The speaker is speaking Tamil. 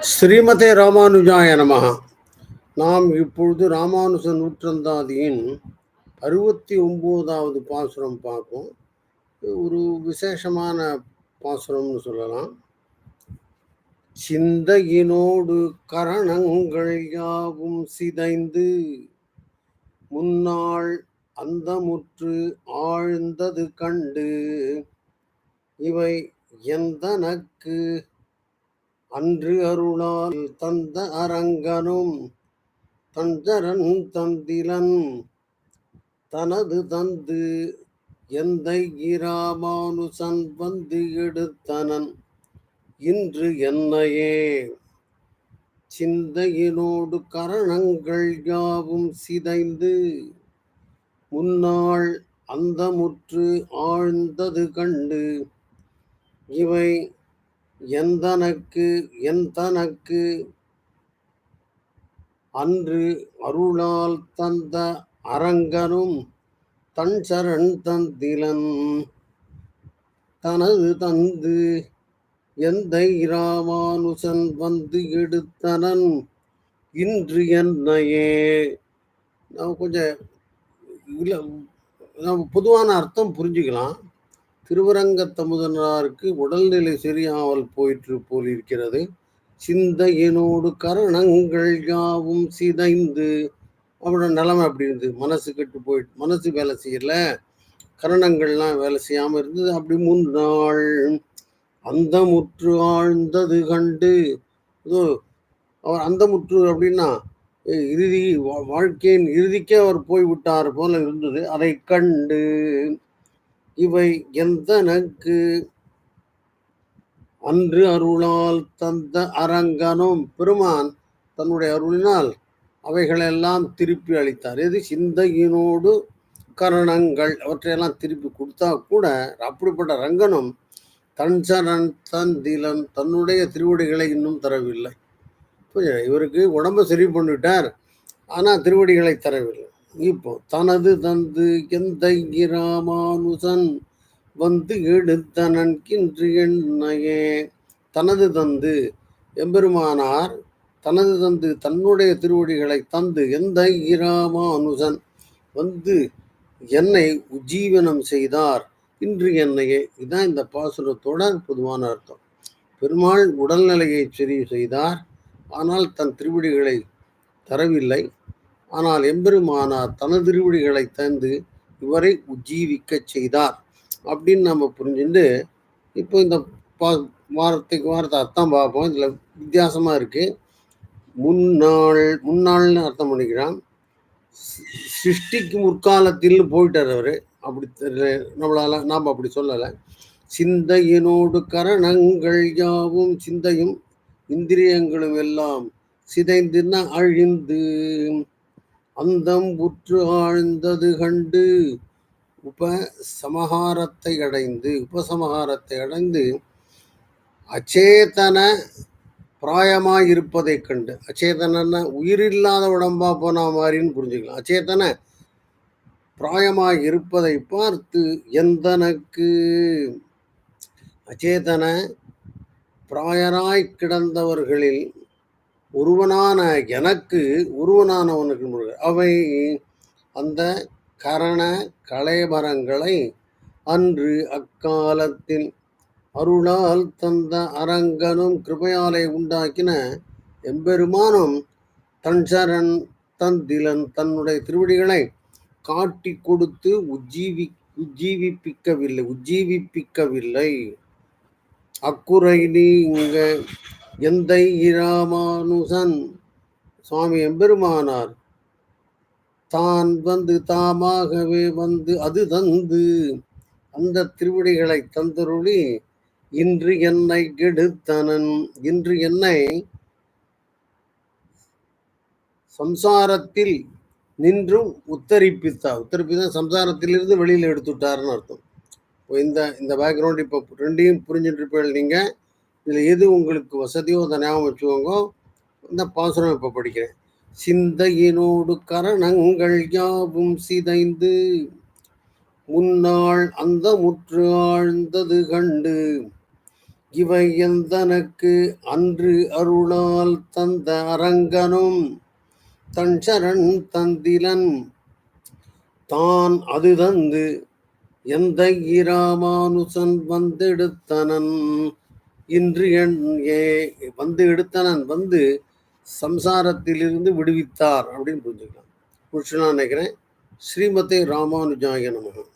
ஸ்ரீமதே ராமானுஜாய நமகா நாம் இப்பொழுது ராமானுஜ நூற்றந்தாதியின் அறுபத்தி ஒம்போதாவது பாசுரம் பார்ப்போம். ஒரு விசேஷமான பாசுரம்னு சொல்லலாம். சிந்தையினோடு கரணங்கள் யாவும் சிதைந்து முன்னாள் அந்த முற்று ஆழ்ந்தது கண்டு இவை எந்தனக்கு அன்று அருளால் தந்த அரங்கனும் தஞ்சரன் தந்திலன் தனது தந்து எந்தை இராமானுசன் வந்து எடுத்தனன். இன்று என்னையே சிந்தையினோடு கரணங்கள் யாவும் சிதைந்து முன்னாள் அந்தமுற்று ஆழ்ந்தது கண்டு இவை எந்தனக்கு எந்தனக்கு அன்று அருளால் தந்த அரங்கனும் தன் சரண் தந்திலன். தனது தந்து எந்தை இராமானுசன் வந்து எடுத்தனன். இன்று என்னையே. நம்ம கொஞ்சம் இல்லை நம்ம பொதுவான அர்த்தம் புரிஞ்சுக்கலாம். திருவரங்கத்தமுதனாருக்கு உடல்நிலை சரியாமல் போயிற்று போல் இருக்கிறது சிந்தையினோடு கரணங்கள் யாவும் சிதைந்து. அவரோட நிலைமை அப்படி இருந்தது. மனசு கெட்டு போயிட்டு மனசு வேலை செய்யல. கரணங்கள்லாம் வேலை செய்யாமல் இருந்தது. அப்படி முன்னாள் அந்த முற்று ஆழ்ந்தது கண்டு. இதோ அவர் அந்த முற்று அப்படின்னா இறுதி வாழ்க்கையின் இறுதிக்கே அவர் போய்விட்டார் போல இருந்தது. அதை கண்டு இவை எந்தனக்கு? அன்று அருளால் தந்த அரங்கனும் பெருமான் தன்னுடைய அருளினால் அவைகளெல்லாம் திருப்பி அளித்தார். எது? சிந்தையினோடு கரணங்கள் அவற்றையெல்லாம் திருப்பி கொடுத்தா கூட அப்படிப்பட்ட ரங்கனும் தன் சரண் தந்திலன் தன்னுடைய திருவடிகளை இன்னும் தரவில்லை. இவருக்கு உடம்ப சரி பண்ணிட்டார் ஆனால் திருவடிகளை தரவில்லை. இப்போ தனது தந்து எந்த ராமானுசன் வந்து எடுத்தனன் கின்று எண்ணையே தனது தந்து எம்பெருமானார் தனது தந்து தன்னுடைய திருவடிகளை தந்து எந்த இராமானுசன் வந்து என்னை உஜ்ஜீவனம் செய்தார்? இன்று என்னையே? இதுதான் இந்த பாசுரத்தோட பொதுவான அர்த்தம். பெருமாள் உடல்நிலையை சரி செய்தார். ஆனால் தன் திருவடிகளை தரவில்லை. ஆனால் எம்பெருமானார் தனது திருவடிகளை தந்து இவரை உஜீவிக்க செய்தார். அப்படின்னு நம்ம புரிஞ்சுட்டு இப்போ இந்த பா வாரத்துக்கு வாரத்தை அர்த்தம் பார்ப்போம். இதில் வித்தியாசமாக இருக்குது முன்னாள் முன்னாள்னு அர்த்தம் பண்ணிக்கிறான். சிருஷ்டிக்கு முற்காலத்தில் போயிட்டார் அவர். அப்படி நம்மளால் நாம் அப்படி சொல்லலை. சிந்தையினோடு கரணங்கள் யாவும் சிந்தையும் இந்திரியங்களும் எல்லாம் சிதைந்துன்னா அழிந்து அந்தம் உற்று ஆழ்ந்தது கண்டு உப சமகாரத்தை அடைந்து உபசமகாரத்தை அடைந்து அச்சேதன பிராயமாக இருப்பதை கண்டு. அச்சேதன உயிரில்லாத உடம்பா போன மாதிரின்னு புரிஞ்சுக்கலாம். அச்சேதன பிராயமாய் இருப்பதை பார்த்து எந்தனக்கு? அச்சேதன பிராயராய் கிடந்தவர்களில் ஒருவனான எனக்கு ஒருவனானவனுக்கு அவை அந்த கரண கலைமரங்களை அன்று அக்காலத்தில் அருளால் தந்த அரங்கனும் கிருபையாலை உண்டாக்கின எம்பெருமானும் தன் சரண் தந்திலன் தன்னுடைய திருவடிகளை காட்டி கொடுத்து உஜ்ஜீவி உஜ்ஜீவிப்பிக்கவில்லை உஜ்ஜீவிப்பிக்கவில்லை. அக்குறை நீங்க எந்தை இராமானுசன்? சுவாமி எம்பெருமானார் தான் வந்து தாமாகவே வந்து அது தந்து அந்த திருவடிகளை தந்தருளி இன்று என்னை கெடுத்தனன் இன்று என்னை சம்சாரத்தில் நின்றும் உத்தரிப்பித்தார். உத்தரிப்பித்தா சம்சாரத்திலிருந்து வெளியில் எடுத்துட்டாருன்னு அர்த்தம். இப்போ இந்த இந்த பேக்ரவுண்ட் இப்போ ரெண்டையும் புரிஞ்சுட்டு இருப்பீங்க நீங்கள் இதில் எது உங்களுக்கு வசதியோ அதை ஞாபகம் வச்சுக்கோங்க. இந்த பாசுரம் இப்போ படிக்கிறேன். சிந்தையினோடு கரணங்கள் யாவும் சிதைந்து முன்னாள் அந்த முற்று ஆழ்ந்தது கண்டு இவை எந்தனக்கு அன்று அருளால் தந்த அரங்கனும் தன் சரண் தந்திலன் தான் அது தந்து எந்த இராமானுசன் வந்தெடுத்தனன் இன்று என் ஏ வந்து எடுத்தனன் வந்து சம்சாரத்திலிருந்து விடுவித்தார் அப்படின்னு புரிஞ்சுக்கலாம். புரிச்சுலாம் நினைக்கிறேன். ஸ்ரீமதே ராமானுஜாய நமகம்